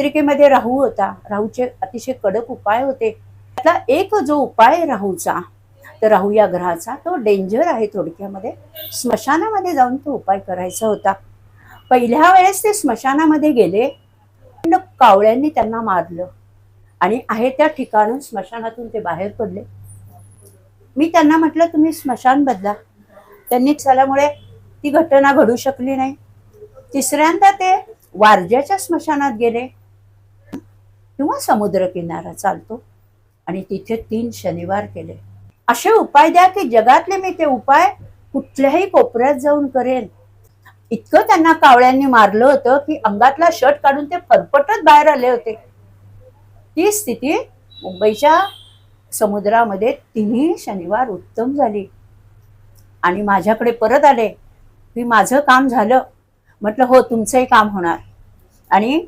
पत्रिकेमध्ये राहू होता. राहूचे अतिशय कडक उपाय होते. त्यातला एक जो उपाय राहूचा तर राहू या ग्रहाचा तो डेंजर आहे थोडक्यामध्ये. स्मशानामध्ये जाऊन तो उपाय करायचा होता. पहिल्या वेळेस ते स्मशानामध्ये गेले. पण कावळ्यांनी त्यांना मारलं. आणि आहे त्या ठिकाणून स्मशानातून ते बाहेर पडले. मी त्यांना म्हटलं तुम्ही स्मशान बदला. त्यांनी झाल्यामुळे ती घटना घडू शकली नाही. तिसऱ्यांदा ते वारज्याच्या स्मशानात गेले. किंवा समुद्रकिनारा चालतो. आणि तिथे तीन शनिवार केले. असे उपाय द्या की जगातले मी ते उपाय कुठल्याही कोपऱ्यात जाऊन करेन. इतकं त्यांना कावळ्यांनी मारलं होतं की अंगातला शर्ट काढून ते फरफटत बाहेर आले होते. ती स्थिती मुंबईच्या समुद्रामध्ये तिन्ही शनिवार उत्तम झाली. आणि माझ्याकडे परत आले की माझं काम झालं. म्हटलं हो तुमचंही काम होणार. आणि